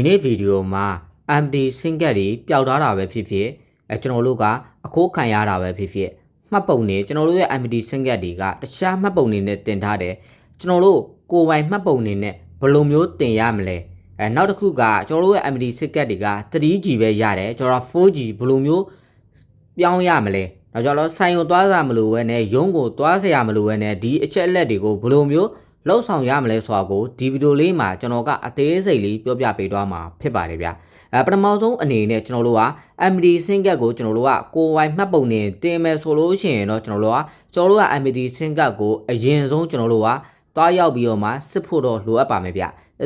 ဒီနေ့ဗီဒီယိုမှာ MD စင်ကက်တွေပျောက်ထားတာပဲဖြစ်ဖြစ်အဲကျွန်တော်တို့ကအခိုးခံရတာပဲဖြစ်ဖြစ်မှတ်ပုံနေကျွန်တော်တို့ရဲ့ MD စင်ကက်တွေကတခြားမှတ်ပုံနေနဲ့တင်ထားတယ်ကျွန်တော်တို့ကိုယ်ပိုင်မှတ်ပုံနေနဲ့ဘယ်လိုမျိုးတင်ရမလဲအဲနောက်တစ်ခုကကျွန်တော်တို့ရဲ့ MD စင်ကက်တွေက 3G ပဲရတယ်ကျွန်တော် 4G ဘယ်လိုမျိုးပြောင်းရမလဲနောက်ကျွန်တော်ဆိုင်ကိုသွားစားမလို့ပဲနဲ့ရုံးကိုသွားစရာမလို့ပဲနဲ့ဒီအချက်အလက်တွေကိုဘယ်လိုမျိုး လှုပ်ဆောင်ရမလဲဆိုတာကိုဒီဗီဒီယိုလေးမှာကျွန်တော်ကအသေးစိတ်လေးပြောပြပေးသွားမှာဖြစ်ပါတယ်ဗျာအဲပထမဆုံးအနေနဲ့ကျွန်တော်တို့က MD စင်ကက်ကိုကျွန်တော်တို့ကကိုယ်ပိုင်မှတ်ပုံနဲ့တင်မယ်ဆိုလို့ရှိရင်တော့ကျွန်တော်တို့ကကျွန်တော်တို့က MD စင်ကက်ကိုအရင်ဆုံးကျွန်တော်တို့ကတွားရောက်ပြီးတော့မှစစ်ဖို့တော့လိုအပ်ပါမယ်ဗျ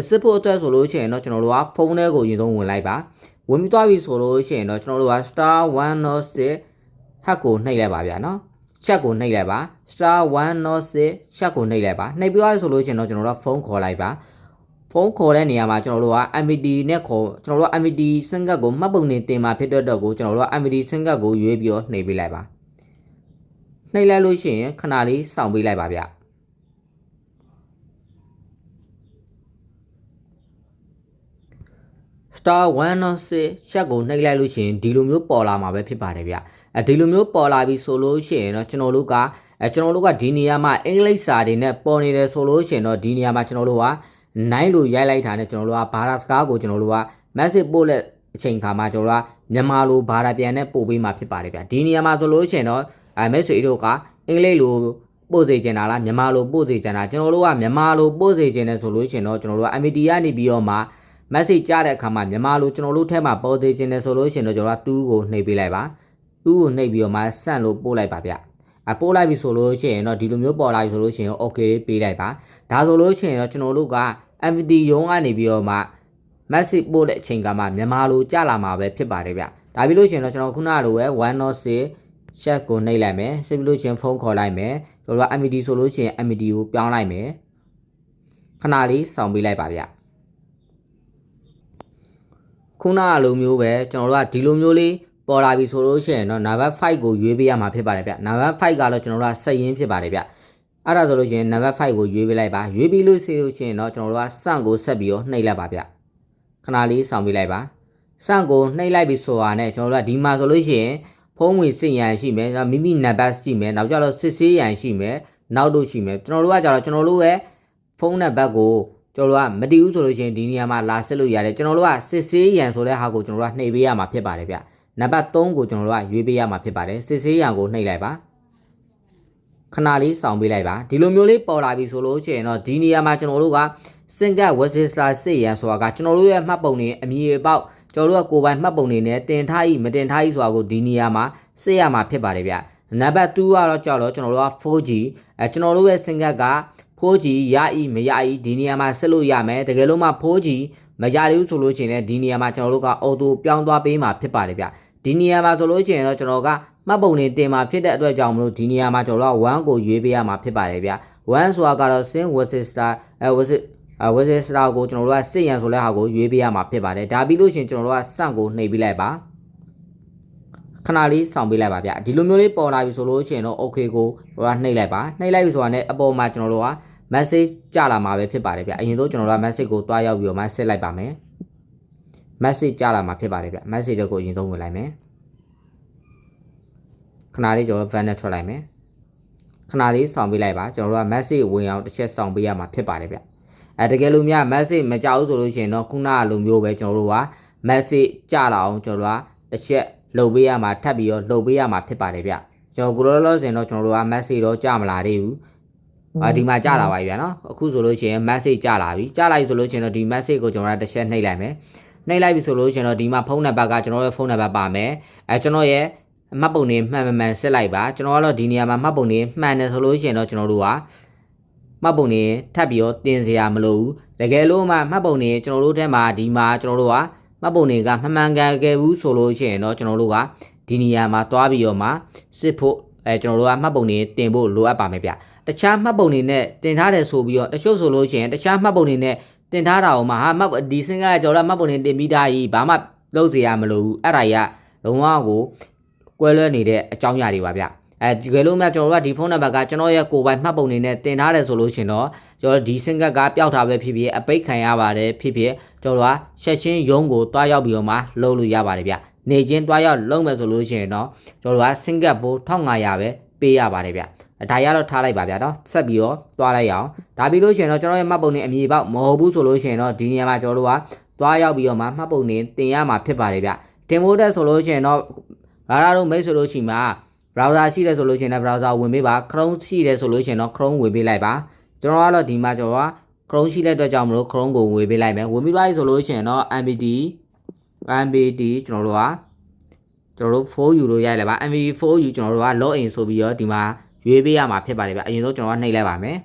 စစ်ဖို့အတွက်ဆိုလို့ရှိရင်တော့ကျွန်တော်တို့ကဖုန်းထဲကိုအရင်ဆုံးဝင်လိုက်ပါဝင်ပြီးသွားပြီဆိုလို့ရှိရင်တော့ကျွန်တော်တို့က star 106ဟက်ကိုနှိပ်လိုက်ပါဗျာနော် ချက်ကိုနှိပ်လိုက်ပါ star 106ချက်ကိုနှိပ်လိုက်ပါနှိပ်ပြီးသွားပြီဆိုလို့ရှိရင်တော့ကျွန်တော်တို့ကဖုန်းခေါ်လိုက်ပါဖုန်းခေါ်တဲ့နေရာမှာကျွန်တော်တို့က MVD နဲ့ခေါ်ကျွန်တော်တို့က MVD စင်ကတ်ကိုမှတ်ပုံနေတင်มาဖြစ်တဲ့အတွက်ကိုကျွန်တော်တို့က MVD စင်ကတ်ကိုရွေးပြီးတော့နှိပ်ပေးလိုက်ပါနှိပ်လိုက်လို့ရှိရင်ခဏလေးစောင့်ပေးလိုက်ပါဗျ star 106ချက်ကိုနှိပ်လိုက်လို့ရှိရင်ဒီလိုမျိုးပေါ်လာမှာပဲဖြစ်ပါတယ်ဗျ အဲဒီလိုမျိုးပေါ်လာပြီဆိုလို့ရှိရင်တော့ကျွန်တော်တို့ကအဲကျွန်တော်တို့ကဒီနေရာမှာအင်္ဂလိပ်စာတွေနဲ့ပေါ်နေတယ်ဆိုလို့ရှိရင်တော့ဒီနေရာမှာကျွန်တော်တို့ကနိုင်လို့ရိုက်လိုက်တာနဲ့ကျွန်တော်တို့ကဘာသာစကားကိုကျွန်တော်တို့က message ပို့လက်အချိန်ခါမှာကျွန်တော်တို့ကမြန်မာလိုဘာသာပြန်နဲ့ပို့ပေးမှာဖြစ်ပါတယ်ဗျဒီနေရာမှာဆိုလို့ရှိရင်တော့အဲ message တို့ကအင်္ဂလိပ်လိုပို့စေချင်တာလားမြန်မာလိုပို့စေချင်တာကျွန်တော်တို့ကမြန်မာလိုပို့စေချင်တယ်ဆိုလို့ရှိရင်တော့ကျွန်တော်တို့က MD ကနေပြီးတော့မှ message ကြားတဲ့အခါမှာမြန်မာလိုကျွန်တော်တို့ထဲမှာပေါ်သေးခြင်းနဲ့ဆိုလို့ရှိရင်တော့ကျွန်တော်က2ကိုနှိပ်ပေးလိုက်ပါ 2ကိုနှိပ်ပြီးတော့မှဆန့်လို့ပို့လိုက်ပါဗျအပို့လိုက်ပြီဆိုလို့ရှိရင်တော့ဒီလိုမျိုးပေါ်လာပြီဆိုလို့ရှိရင် okay ပေးလိုက်ပါဒါဆိုလို့ရှိရင်တော့ကျွန်တော်တို့က MVD ရုံးကနေပြီးတော့မှ message ပို့တဲ့အချိန်ကမှမြန်မာလိုကြာလာမှာပဲဖြစ်ပါတယ်ဗျဒါပြီးလို့ရှိရင်တော့ကျွန်တော်ခုနလိုပဲ106 chat ကိုနှိပ်လိုက်မယ်ဆက်ပြီးလို့ရှိရင်ဖုန်းခေါ်လိုက်မယ်ကျွန်တော်က MVD ဆိုလို့ရှိရင် MVD ကိုပြောင်းလိုက်မယ်ခဏလေးစောင့်ပေးလိုက်ပါဗျခုနအလိုမျိုးပဲကျွန်တော်တို့ကဒီလိုမျိုးလေး ပေါ်လာပြီဆိုလို့ရှိရင်တော့ number 5ကိုရွေးပေးရမှာဖြစ်ပါတယ်ဗျ number 5ကတော့ကျွန်တော်တို့ကစက်ရင်းဖြစ်ပါတယ်ဗျအဲ့ဒါဆိုလို့ရှိရင် number 5ကိုရွေးပေးလိုက်ပါရွေးပြီးလို့ရှိလို့ရှိရင်တော့ကျွန်တော်တို့ကစန့်ကိုဆက်ပြီးတော့နှိပ်လိုက်ပါဗျခဏလေးစောင့်ပေးလိုက်ပါစန့်ကိုနှိပ်လိုက်ပြီဆိုတာနဲ့ကျွန်တော်တို့ကဒီမှာဆိုလို့ရှိရင်ဖုံးဝင်စစ်ရန်ရှိမယ်မိမိ number ရှိမယ်နောက်ကျတော့စစ်ဆေးရန်ရှိမယ်နောက်တို့ရှိမယ်ကျွန်တော်တို့ကကြတော့ကျွန်တော်တို့ရဲ့ဖုန်းနံပါတ်ကိုကျွန်တော်တို့ကမတည်ဘူးဆိုလို့ရှိရင်ဒီနေရာမှာလာစစ်လို့ရတယ်ကျွန်တော်တို့ကစစ်ဆေးရန်ဆိုတဲ့ဟာကိုကျွန်တော်တို့ကနှိပ်ပေးရမှာဖြစ်ပါတယ်ဗျ နံပါတ်3ကိုကျွန်တော်တို့ကရွေးပေးရမှာဖြစ်ပါတယ်စစ်ဆေးရန်ကိုနှိပ်လိုက်ပါခဏလေးစောင့်ပေးလိုက်ပါဒီလိုမျိုးလေးပေါ်လာပြီဆိုလို့ရှိရင်တော့ဒီနေရာမှာကျွန်တော်တို့ကစင်ကတ်ဝက်စစ်စလာစစ်ရန်ဆိုတာကကျွန်တော်တို့ရဲ့မှတ်ပုံတွေအမည်အပေါက်ကျွန်တော်တို့ကကိုယ်ပိုင်မှတ်ပုံတွေနဲ့တင်ထား E မတင်ထား E ဆိုတာကိုဒီနေရာမှာစစ်ရမှာဖြစ်ပါတယ်ဗျနံပါတ်2ကတော့ကြောက်တော့ကျွန်တော်တို့က 4G အဲကျွန်တော်တို့ရဲ့စင်ကတ်က 4G ရ E မရ E ဒီနေရာမှာဆက်လို့ရမယ်တကယ်လို့မှ 4G မရသေးဘူးဆိုလို့ရှိရင်လည်းဒီနေရာမှာကျွန်တော်တို့ကအော်တိုပြောင်းသွားပေးမှာဖြစ်ပါတယ်ဗျ ဒီနေရာမှာဆိုလို့ရှိရင်တော့ကျွန်တော်ကမှတ်ပုံနေတင်မှာဖြစ်တဲ့အတွက်ကြောင့်မလို့ဒီနေရာမှာကျွန်တော်တို့က1ကိုရွေးပေးရမှာဖြစ်ပါတယ်ဗျ1ဆိုတာကတော့ sin versus star အဲ versus အဲ versus star ကိုကျွန်တော်တို့ကစစ်ရန်ဆိုတဲ့ဟာကိုရွေးပေးရမှာဖြစ်ပါတယ်ဒါပြီးလို့ရှိရင်ကျွန်တော်တို့ကစန့်ကိုနှိပ်ပေးလိုက်ပါခဏလေးစောင့်ပေးလိုက်ပါဗျဒီလိုမျိုးလေးပေါ်လာပြီဆိုလို့ရှိရင်တော့ okay ကိုဟိုကနှိပ်လိုက်ပါနှိပ်လိုက်ပြီဆိုတာနဲ့အပေါ်မှာကျွန်တော်တို့က message ကြလာမှာပဲဖြစ်ပါတယ်ဗျအရင်ဆုံးကျွန်တော်တို့က message ကိုတွားရောက်ပြီးတော့ message လိုက်ပါမယ် message ကြလာမှာဖြစ်ပါတယ်ဗျ message တွေကိုအရင်ဆုံးဝင်လိုက်မယ်ခဏလေးကျွန်တော် van နဲ့ထွက်လိုက်မယ်ခဏလေးစောင့်ပေးလိုက်ပါကျွန်တော်တို့က message ဝင်အောင်တစ်ချက်စောင့်ပေးရမှာဖြစ်ပါတယ်ဗျအဲတကယ်လို့များ message မကြောက်ဘူးဆိုလို့ရှိရင်တော့ခုနကလိုမျိုးပဲကျွန်တော်တို့က message ကြလာအောင်ကျွန်တော်တို့ကတစ်ချက်လှုပ်ပေးရမှာထပ်ပြီးတော့လှုပ်ပေးရမှာဖြစ်ပါတယ်ဗျကျွန်တော်ကိုလောလောဆယ်တော့ကျွန်တော်တို့က message တော့ကြမလာသေးဘူးအာဒီမှာကြာလာပါပြီဗျာနော်အခုဆိုလို့ရှိရင် message ကြာလာပြီကြာလာပြီဆိုလို့ရှိရင်တော့ဒီ message ကိုကျွန်တော်ကတစ်ချက်နှိပ်လိုက်မယ် နှိပ်လိုက်ပြီဆိုလို့ရှိရင်တော့ဒီမှာဖုန်းနံပါတ်ကကျွန်တော်ရဲ့ဖုန်းနံပါတ်ပါမယ်အဲကျွန်တော်ရဲ့မှတ်ပုံနေမှန်မှန်ဆက်လိုက်ပါကျွန်တော်ကတော့ဒီနေရာမှာမှတ်ပုံနေမှန်တယ်ဆိုလို့ရှိရင်တော့ကျွန်တော်တို့ကမှတ်ပုံနေထပ်ပြီးတော့တင်စရာမလိုဘူးတကယ်လို့မှမှတ်ပုံနေကျွန်တော်တို့ထဲမှာဒီမှာကျွန်တော်တို့ကမှတ်ပုံနေကမှန်မှန်ကန်ခဲ့ဘူးဆိုလို့ရှိရင်တော့ကျွန်တော်တို့ကဒီနေရာမှာသွားပြီးတော့မှစစ်ဖို့အဲကျွန်တော်တို့ကမှတ်ပုံနေတင်ဖို့လိုအပ်ပါမယ်ဗျတခြားမှတ်ပုံနေနဲ့တင်ထားတယ်ဆိုပြီးတော့တချို့ဆိုလို့ရှိရင်တခြားမှတ်ပုံနေနဲ့ တင်ထားတာဟိုမှာဟာမှတ်ဒီစင်ကကြော်လာမှတ်ပုံနေတင်ပြီးသားကြီးဘာမှလုပ်เสียရမလို့ဘူးအဲ့ဒါကြီးကလုံးဝကိုကွဲလွဲနေတဲ့အကြောင်းအရာတွေပါဗျ အဲဒီကယ်လို့များကျွန်တော်တို့ကဒီဖုန်းနံပါတ်ကကျွန်တော်ရဲ့ကိုယ်ပိုင်မှတ်ပုံနေနဲ့တင်ထားတယ်ဆိုလို့ရှင်တော့ကျွန်တော်ဒီစင်ကတ်ကပျောက်တာပဲဖြစ်ဖြစ်အပိတ်ခံရပါတယ်ဖြစ်ဖြစ်ကျွန်တော်တို့ကချက်ချင်းရုံးကိုတွားရောက်ပြီးတော့မှလုပ်လို့ရပါတယ်ဗျနေချင်းတွားရောက်လုပ်မယ်ဆိုလို့ရှင်တော့ကျွန်တော်တို့ကစင်ကတ်ဘိုး1500ပဲပေးရပါတယ်ဗျ ဒါရတော့ထားလိုက်ပါဗျာနော်ဆက်ပြီးတော့တွားလိုက်အောင်ဒါပြီးလို့ရှင်တော့ကျွန်တော်ရဲ့မှတ်ပုံနေအမည်ပေါက်မဟုတ်ဘူးဆိုလို့ရှင်တော့ဒီနေရာမှာကျွန်တော်တို့ကတွားရောက်ပြီးတော့မှမှတ်ပုံနေတင်ရမှာဖြစ်ပါတယ်ဗျတင်ဖို့တဲ့ဆိုလို့ရှင်တော့လာလာတို့မိတ်ဆိုလို့ရှိမှာ browser ရှိတယ်ဆိုလို့ရှိရင်လည်း browser ဝင်ပေးပါ Chrome ရှိတယ်ဆိုလို့ရှိရင်တော့ Chrome ဝင်ပေးလိုက်ပါကျွန်တော်ကတော့ဒီမှာကျွန်တော်က Chrome ရှိတဲ့အတွက်ကြောင့်မလို့ Chrome ကိုဝင်ပေးလိုက်မယ်ဝင်ပြီးသွားပြီဆိုလို့ရှိရင်တော့ MBD MBD ကျွန်တော်တို့ကကျွန်တော်တို့ 4U လို့ရိုက်လိုက်ပါ MBD 4U ကျွန်တော်တို့က login ဆိုပြီးတော့ဒီမှာ ရွေးပေးရမှာဖြစ်ပါတယ်ဗျအရင်ဆုံးကျွန်တော်ကနှိပ်လိုက်ပါမယ်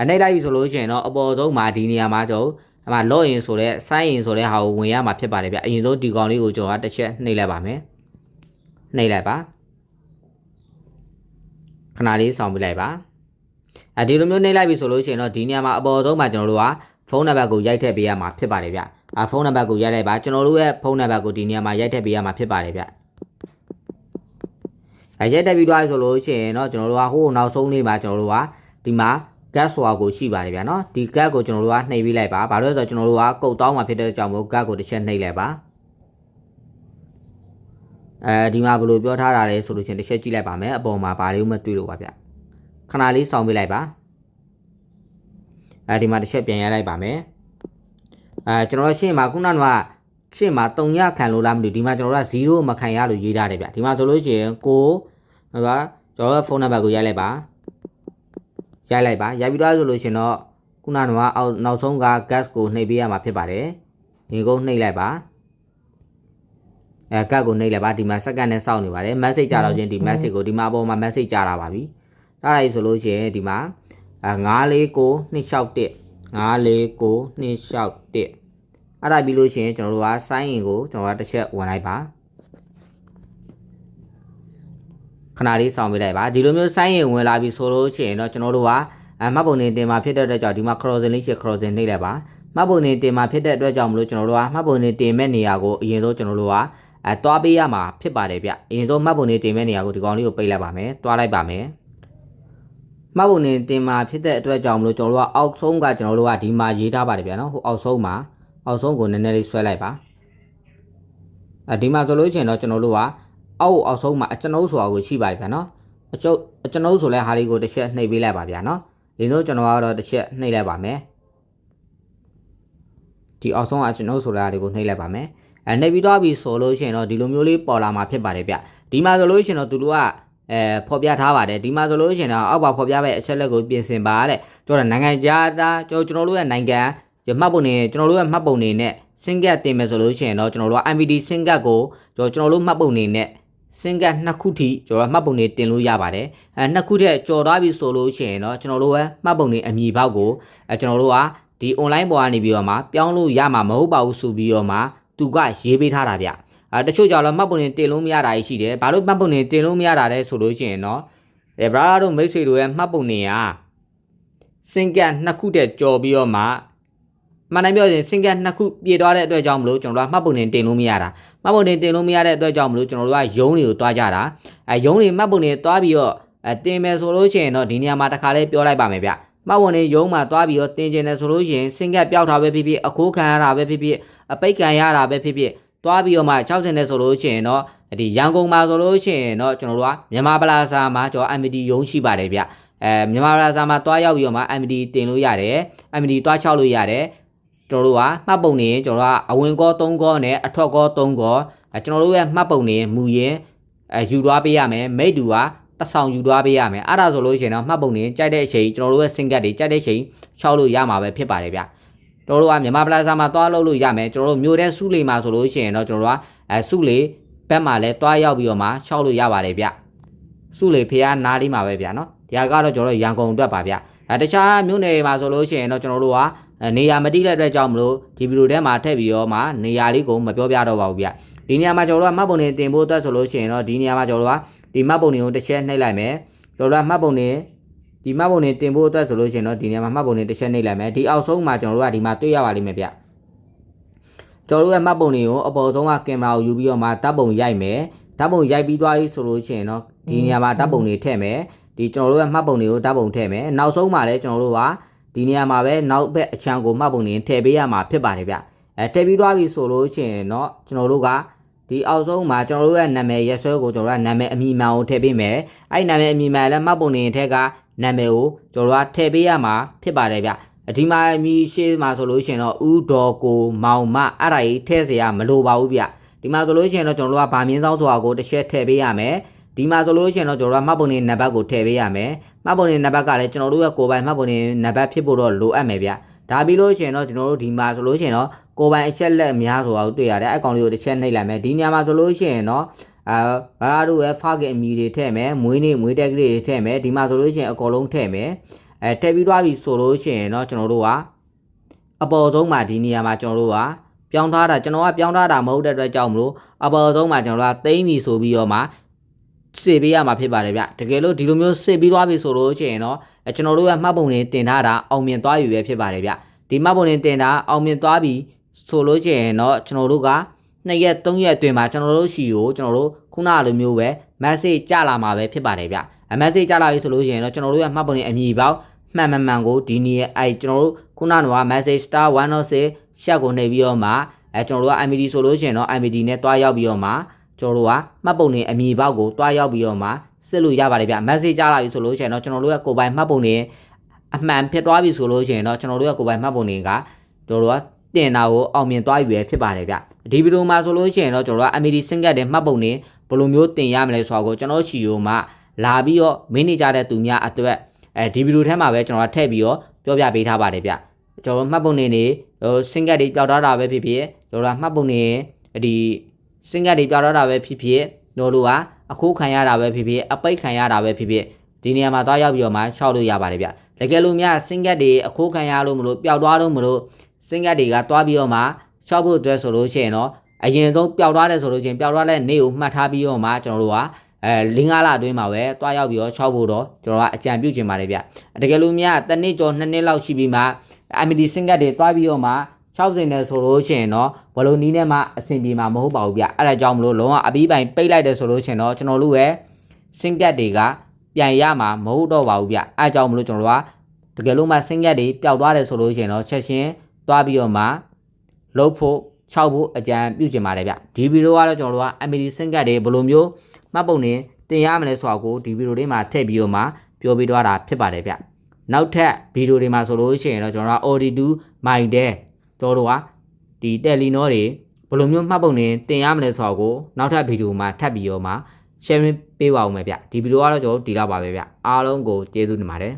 အနှိပ်လိုက်ပြီဆိုလို့ရှိရင်တော့အပေါ်ဆုံးမှာဒီနေရာမှာကျွန်တော်အမှ login ဆိုတဲ့ sign in ဆိုတဲ့ဟာကိုဝင်ရမှာဖြစ်ပါတယ်ဗျအရင်ဆုံးဒီကောင်လေးကိုကျွန်တော်ကတစ်ချက်နှိပ်လိုက်ပါမယ်နှိပ်လိုက်ပါခဏလေးဆောင်ပြလိုက်ပါအဲဒီလိုမျိုးနှိပ်လိုက်ပြီဆိုလို့ရှိရင်တော့ဒီနေရာမှာအပေါ်ဆုံးမှာကျွန်တော်တို့ကဖုန်းနံပါတ်ကိုရိုက်ထည့်ပေးရမှာဖြစ်ပါတယ်ဗျအာဖုန်းနံပါတ်ကိုရိုက်လိုက်ပါကျွန်တော်တို့ရဲ့ဖုန်းနံပါတ်ကိုဒီနေရာမှာရိုက်ထည့်ပေးရမှာဖြစ်ပါတယ်ဗျ အဲရိုက်ထည့်ပြီးသွားပြီဆိုလို့ရှိရင်တော့ကျွန်တော်တို့ကဟိုနောက်ဆုံးလေးမှာကျွန်တော်တို့ကဒီမှာ gas ဆိုတာကိုရှိပါတယ်ဗျာနော်ဒီ gas ကိုကျွန်တော်တို့ကနှိပ်ပြီးလိုက်ပါဘာလို့လဲဆိုတော့ကျွန်တော်တို့ကကုတ်တောင်းမှာဖြစ်တဲ့ကြောင့်မို့ gas ကိုတစ်ချက်နှိပ်လိုက်ပါအဲဒီမှာဘယ်လိုပြောထားတာလဲဆိုလို့ချင်းတစ်ချက်ကြည့်လိုက်ပါမယ်အပေါ်မှာဘာလေးမှတွေ့လို့ပါဗျခဏလေးစောင့်ပေးလိုက်ပါအဲဒီမှာတစ်ချက်ပြန်ရလိုက်ပါမယ်အဲကျွန်တော်တို့ရှင်းမှာခုနက ရှင်းမှာ3ညခံလို့လားမသိဘူးဒီမှာကျွန်တော်တို့က0မခံရလို့ရေးထားတယ်ဗျဒီမှာဆိုလို့ရှိရင်ကိုဟိုပါကျွန်တော်တို့ဖုန်းနံပါတ်ကိုရိုက်လိုက်ပါရိုက်လိုက်ပါရိုက်ပြီးတော့ဆိုလို့ရှိရင်တော့ခုနကအောက်နောက်ဆုံးက gas ကိုနှိပ်ပေးရမှာဖြစ်ပါတယ်ဒီကုန်းနှိပ်လိုက်ပါအဲကတ်ကိုနှိပ်လိုက်ပါဒီမှာစက္ကန့်နဲ့စောင့်နေပါတယ် message ကြတော့ချင်းဒီ message ကိုဒီမှာအပေါ်မှာ message ကြတာပါပြီတားလိုက်ဆိုလို့ရှိရင်ဒီမှာအဲ949 261 949 261 အဲ့ဒါပြီးလို့ရှိရင်ကျွန်တော်တို့က sign in ကိုကျွန်တော်ကတစ်ချက်ဝင်လိုက်ပါခဏလေးစောင့်ပေးလိုက်ပါဒီလိုမျိုး sign in ဝင်လာပြီဆိုလို့ရှိရင်တော့ကျွန်တော်တို့ကအမှတ်ပုံနေတင်မှာဖြစ်တဲ့အတွက်ကြောင့်ဒီမှာ crossing လေးရှိ crossing နှိပ်လိုက်ပါမှတ်ပုံနေတင်မှာဖြစ်တဲ့အတွက်ကြောင့်မလို့ကျွန်တော်တို့ကမှတ်ပုံနေတင်မဲ့နေရာကိုအရင်ဆုံးကျွန်တော်တို့ကအဲတွားပေးရမှာဖြစ်ပါတယ်ဗျအရင်ဆုံးမှတ်ပုံနေတင်မဲ့နေရာကိုဒီကောင်လေးကိုပိတ်လိုက်ပါမယ်တွားလိုက်ပါမယ်မှတ်ပုံနေတင်မှာဖြစ်တဲ့အတွက်ကြောင့်မလို့ကျွန်တော်တို့ကအောက်ဆုံးကကျွန်တော်တို့ကဒီမှာရေးထားပါတယ်ဗျာနော်ဟိုအောက်ဆုံးမှာ အောက်ဆုံးကိုနည်းနည်းလေးဆွဲလိုက်ပါအဲဒီမှာဆိုလို့ရှိရင်တော့ကျွန်တော်တို့ကအောက်အောက်ဆုံးမှာအကျွန်ုပ်ဆိုတာကိုရှိပါတယ်ဗျာနော်အကျုပ်အကျွန်ုပ်ဆိုလဲဟာလေးကိုတစ်ချက်နှိပ်ပေးလိုက်ပါဗျာနော်ဒီတော့ကျွန်တော်ကတော့တစ်ချက်နှိပ်လိုက်ပါမယ်ဒီအောက်ဆုံးကကျွန်တော်ဆိုတာတွေကိုနှိပ်လိုက်ပါမယ်အဲနှိပ်ပြီးတော့ပြီဆိုလို့ရှိရင်တော့ဒီလိုမျိုးလေးပေါ်လာမှာဖြစ်ပါတယ်ဗျဒီမှာဆိုလို့ရှိရင်တော့သူတို့ကအဲဖော်ပြထားပါတယ်ဒီမှာဆိုလို့ရှိရင်တော့အောက်ပါဖော်ပြပဲအချက်လက်ကိုပြင်ဆင်ပါတဲ့ကျွန်တော်နိုင်ငံခြားသားကျွန်တော်တို့ရဲ့နိုင်ငံ မှတ်ပုံနေကျွန်တော်တို့ရဲ့မှတ်ပုံနေနဲ့စင်ကတ်တင်မယ်ဆိုလို့ရှိရင်တော့ကျွန်တော်တို့က MVD စင်ကတ်ကိုကျွန်တော်တို့မှတ်ပုံနေနဲ့စင်ကတ်နှစ်ခုထိကျွန်တော်မှတ်ပုံနေတင်လို့ရပါတယ်အဲနှစ်ခုထက်ကြော်သွားပြီဆိုလို့ရှိရင်တော့ကျွန်တော်တို့ရဲ့မှတ်ပုံနေအမည်ပေါက်ကိုအဲကျွန်တော်တို့ကဒီ online ပေါ်ကနေပြီးတော့မှပြောင်းလို့ရမှာမဟုတ်ပါဘူးဆိုပြီးတော့မှသူကရေးပေးထားတာဗျအဲတချို့ကြောင့်တော့မှတ်ပုံနေတင်လို့မရတာရှိတယ်ဘာလို့မှတ်ပုံနေတင်လို့မရတာလဲဆိုလို့ရှိရင်တော့အဲဘရာတို့မိတ်ဆွေတို့ရဲ့မှတ်ပုံနေကစင်ကတ်နှစ်ခုတည်းကြော်ပြီးတော့မှ မှန်တယ်ပြောရင်စင်ကတ်နှစ်ခုပြေသွားတဲ့အတွက်ကြောင့်မလို့ကျွန်တော်တို့ကမှတ်ပုံနေတင်လို့မရတာမှတ်ပုံနေတင်လို့မရတဲ့အတွက်ကြောင့်မလို့ကျွန်တော်တို့ကယုံတွေကိုတွားကြတာအဲယုံတွေမှတ်ပုံနေတွားပြီးတော့အဲတင်မယ်ဆိုလို့ရှိရင်တော့ဒီနေရာမှာတစ်ခါလေးပြောလိုက်ပါမယ်ဗျမှတ်ပုံနေယုံမှာတွားပြီးတော့တင်ကျင်တယ်ဆိုလို့ရှိရင်စင်ကတ်ပျောက်တာပဲဖြစ်ဖြစ်အခိုးခံရတာပဲဖြစ်ဖြစ်အပိတ်ခံရတာပဲဖြစ်ဖြစ်တွားပြီးတော့မှ60နဲ့ဆိုလို့ရှိရင်တော့ဒီရန်ကုန်မှာဆိုလို့ရှိရင်တော့ကျွန်တော်တို့ကမြန်မာပလာဇာမှာကျွန်တော် MD ရုံးရှိပါတယ်ဗျအဲမြန်မာပလာဇာမှာတွားရောက်ပြီးတော့မှ MD တင်လို့ရတယ် MD တွားချောက်လို့ရတယ် ကျွန်တော်တို့ကမှတ်ပုံနေကျွန်တော်တို့ကအဝင်ကော3ကောနဲ့အထွက်ကော3ကောအဲကျွန်တော်တို့ရဲ့မှတ်ပုံနေမူရင်အဲယူသွားပေးရမယ်မိတ်တူကတဆောင်ယူသွားပေးရမယ်အဲ့ဒါဆိုလို့ရှိရင်တော့မှတ်ပုံနေကြိုက်တဲ့အချိန်ကျွန်တော်တို့ရဲ့စင်ကတ်တွေကြိုက်တဲ့အချိန်ချောက်လို့ရမှာပဲဖြစ်ပါတယ်ဗျကျွန်တော်တို့ကမြန်မာပလာဇာမှာတွားလို့လို့ရမယ်ကျွန်တော်တို့မြို့တဲ့စုလီမှာဆိုလို့ရှိရင်တော့ကျွန်တော်တို့ကအဲစုလီဘက်မှာလဲတွားရောက်ပြီးတော့မှချောက်လို့ရပါတယ်ဗျစုလီဖေးအားနားလေးမှာပဲဗျနော်ဒီဟာကတော့ကျွန်တော်တို့ရန်ကုန်အတွက်ပါဗျအဲတခြားမြို့နယ်မှာဆိုလို့ရှိရင်တော့ကျွန်တော်တို့က နေရာမတိတဲ့အတွက်ကြောင့်မလို့ဒီဗီဒီယိုထဲမှာထည့်ပြီးတော့မှနေရာလေးကိုမပြောပြတော့ပါဘူးဗျဒီနေရာမှာကျွန်တော်တို့ကမှတ်ပုံနေတင်ဖို့အတွက်ဆိုလို့ရှိရင်တော့ဒီနေရာမှာကျွန်တော်တို့ကဒီမှတ်ပုံတွေကိုတစ်ချက်နှိပ်လိုက်မယ်ကျွန်တော်တို့ကမှတ်ပုံနေဒီမှတ်ပုံနေတင်ဖို့အတွက်ဆိုလို့ရှိရင်တော့ဒီနေရာမှာမှတ်ပုံနေတစ်ချက်နှိပ်လိုက်မယ်ဒီအောက်ဆုံးမှာကျွန်တော်တို့ကဒီမှာတွေ့ရပါလိမ့်မယ်ဗျကျွန်တော်တို့ရဲ့မှတ်ပုံတွေကိုအပေါ်ဆုံးကကင်မရာကိုယူပြီးတော့မှတပ်ပုံရိုက်မယ်ဓာတ်ပုံရိုက်ပြီးသွားပြီဆိုလို့ရှိရင်တော့ဒီနေရာမှာဓာတ်ပုံတွေထည့်မယ်ဒီကျွန်တော်တို့ရဲ့မှတ်ပုံတွေကိုဓာတ်ပုံထည့်မယ်နောက်ဆုံးမှာလည်းကျွန်တော်တို့က ဒီနေရာမှာပဲနောက်ဘက်အချမ်းကိုမှတ်ပုံတွေထည့်ပေးရမှာဖြစ်ပါတယ်ဗျအဲထည့်ပြီးသွားပြီဆိုလို့ရှိရင်တော့ကျွန်တော်တို့ကဒီအောက်ဆုံးမှာကျွန်တော်တို့ရဲ့နာမည်ရက်စွဲကိုကျွန်တော်တို့ကနာမည်အမည်မှန်ကိုထည့်ပေးမယ်အဲ့ဒီနာမည်အမည်မှန်လည်းမှတ်ပုံတွေထက်ကနာမည်ကိုကျွန်တော်တို့ကထည့်ပေးရမှာဖြစ်ပါတယ်ဗျအဒီမှာမြည်ရှိမှာဆိုလို့ရှိရင်တော့ဥဒေါ်ကိုမောင်မအဲ့ဒါကြီးထည့်เสียရမလိုပါဘူးဗျဒီမှာဆိုလို့ရှိရင်တော့ကျွန်တော်တို့ကဗာမြင်းဆောင်ဆိုတာကိုတစ်ချက်ထည့်ပေးရမယ်ဒီမှာဆိုလို့ရှိရင်တော့ကျွန်တော်တို့ကမှတ်ပုံနေနံပါတ်ကိုထည့်ပေးရမယ် မှတ်ပုံနေနံပါတ်ကလည်းကျွန်တော်တို့ရဲ့ကိုယ်ပိုင်မှတ်ပုံနေနံပါတ်ဖြစ်ဖို့တော့လိုအပ်မယ်ဗျဒါပြီးလို့ရှိရင်တော့ကျွန်တော်တို့ဒီမှာဆိုလို့ရှိရင်တော့ကိုယ်ပိုင်အချက်လက်အများဆိုတာကိုတွေ့ရတယ်အဲ့ကောင်လေးကိုတစ်ချက်နှိပ်လိုက်မယ်ဒီညမှာဆိုလို့ရှိရင်တော့အာဘာတို့ရဲ့ဖခင်အမီတွေထည့်မယ်မွေးနေ့မွေးတက်ကလေးတွေထည့်မယ်ဒီမှာဆိုလို့ရှိရင်အကုန်လုံးထည့်မယ်အဲထည့်ပြီးသွားပြီဆိုလို့ရှိရင်တော့ကျွန်တော်တို့ကအပေါ်ဆုံးမှာဒီနေရာမှာကျွန်တော်တို့ကပြောင်းထားတာကျွန်တော်ကပြောင်းထားတာမဟုတ်တဲ့အတွက်ကြောင့်မလို့အပေါ်ဆုံးမှာကျွန်တော်တို့ကသိမ့်ပြီဆိုပြီးတော့မှ စစ်ပေးရမှာဖြစ်ပါတယ်ဗျတကယ်လို့ဒီလိုမျိုးစစ်ပြီးသွားပြီဆိုလို့ရှိရင်တော့အဲကျွန်တော်တို့ရဲ့မှတ်ပုံတွေတင်ထားတာအောင်မြင်သွားပြီပဲဖြစ်ပါတယ်ဗျဒီမှတ်ပုံတွေတင်တာအောင်မြင်သွားပြီဆိုလို့ရှိရင်တော့ကျွန်တော်တို့က2ရက်3ရက်အတွင်းမှာကျွန်တော်တို့ရှိကိုကျွန်တော်တို့ခုနလိုမျိုးပဲ message ကြလာမှာပဲဖြစ်ပါတယ်ဗျအ message ကြလာပြီဆိုလို့ရှိရင်တော့ကျွန်တော်တို့ရဲ့မှတ်ပုံတွေအမည်ပေါက်မှန်မှန်မှန်ကိုဒီနေ့အဲကျွန်တော်တို့ခုနက message star 106ရှက်ကိုနှိပ်ပြီးတော့မှအဲကျွန်တော်တို့က IMD ဆိုလို့ရှိရင်တော့ IMD နဲ့တွားရောက်ပြီးတော့မှ ကျွန်တော်တို့ကမှတ်ပုံတွေအမည်ပေါက်ကိုတွားရောက်ပြီးတော့မှစစ်လို့ရပါတယ်ဗျ message ကြလာပြီဆိုလို့ရှိရင်တော့ကျွန်တော်တို့ရဲ့ကိုယ်ပိုင်မှတ်ပုံတွေအမှန်ဖြစ်သွားပြီဆိုလို့ရှိရင်တော့ကျွန်တော်တို့ရဲ့ကိုယ်ပိုင်မှတ်ပုံတွေကကျွန်တော်တို့ကတင်တာကိုအောင်မြင်သွားပြီပဲဖြစ်ပါတယ်ဗျဒီဗီဒီယိုမှာဆိုလို့ရှိရင်တော့ကျွန်တော်တို့က MD စင်ကတ်တဲ့မှတ်ပုံတွေဘယ်လိုမျိုးတင်ရမလဲဆိုတာကိုကျွန်တော်ရှီယိုမှာလာပြီးတော့မင်းနေကြတဲ့သူများအတွက်အဲဒီဗီဒီယိုထဲမှာပဲကျွန်တော်ကထည့်ပြီးတော့ပြောပြပေးထားပါတယ်ဗျကျွန်တော်မှတ်ပုံတွေနေဟိုစင်ကတ်တွေပျောက်သွားတာပဲဖြစ်ဖြစ်ကျွန်တော်ကမှတ်ပုံတွေဒီ စင်ကတ်တွေပျောက်သွားတာပဲဖြစ်ဖြစ်တို့လိုကအခိုးခံရတာပဲဖြစ်ဖြစ်အပိတ်ခံရတာပဲဖြစ်ဖြစ်ဒီနေရာမှာသွားရောက်ပြီးတော့မှရှောက်လို့ရပါတယ်ဗျတကယ်လို့များစင်ကတ်တွေအခိုးခံရလို့မလို့ပျောက်သွားလို့မလို့စင်ကတ်တွေကသွားပြီးတော့မှရှောက်ဖို့အတွက်ဆိုလို့ရှိရင်တော့အရင်ဆုံးပျောက်သွားတယ်ဆိုလို့ချင်းပျောက်သွားတဲ့နေ့ကိုမှတ်ထားပြီးတော့မှကျွန်တော်တို့ကအဲလင်းကားလာအတွင်းမှာပဲတွားရောက်ပြီးတော့6ဖို့တော့ကျွန်တော်ကအကြံပြုချင်ပါတယ်ဗျတကယ်လို့များတစ်နှစ်ကျော်နှစ်နှစ်လောက်ရှိပြီးမှ MD စင်ကတ်တွေတွားပြီးတော့မှ 60နဲ့ဆိုလို့ရှိရင်တော့ဘလို့နီးနဲ့မှအဆင်ပြေမှာမဟုတ်ပါဘူးဗျအဲ့ဒါကြောင့်မလို့လုံးဝအပြီးပိုင်ပိတ်လိုက်တယ်ဆိုလို့ရှိရင်တော့ကျွန်တော်တို့ရဲ့စင်ကတ်တွေကပြန်ရမှာမဟုတ်တော့ပါဘူးဗျအဲ့ဒါကြောင့်မလို့ကျွန်တော်တို့ကတကယ်လို့မှစင်ကတ်တွေပျောက်သွားတယ်ဆိုလို့ရှိရင်တော့ချက်ချင်းတွားပြီးတော့မှလုတ်ဖို့6ဖို့အကြံပြုချင်ပါတယ်ဗျဒီဗီဒီယိုကတော့ကျွန်တော်တို့က MD စင်ကတ်တွေဘယ်လိုမျိုးမှတ်ပုံနေတင်ရမလဲဆိုတာကိုဒီဗီဒီယိုလေးမှာထည့်ပြီးတော့မှပြောပြသွားတာဖြစ်ပါတယ်ဗျနောက်ထပ်ဗီဒီယိုတွေမှာဆိုလို့ရှိရင်တော့ကျွန်တော်တို့က Audi 2 Mindel ကျွန်တော်တို့ကဒီ Telenor တွေဘယ်လိုမျိုးမှတ်ပုံနေတင်ရမလဲဆိုတာကိုနောက်ထပ်ဗီဒီယိုမှာထပ်ပြီးတော့မှ share ပေးပါဦးမယ်ဗျဒီဗီဒီယိုကတော့ကျွန်တော်တို့ဒီလောက်ပါပဲဗျအားလုံးကိုကျေးဇူးတင်ပါတယ်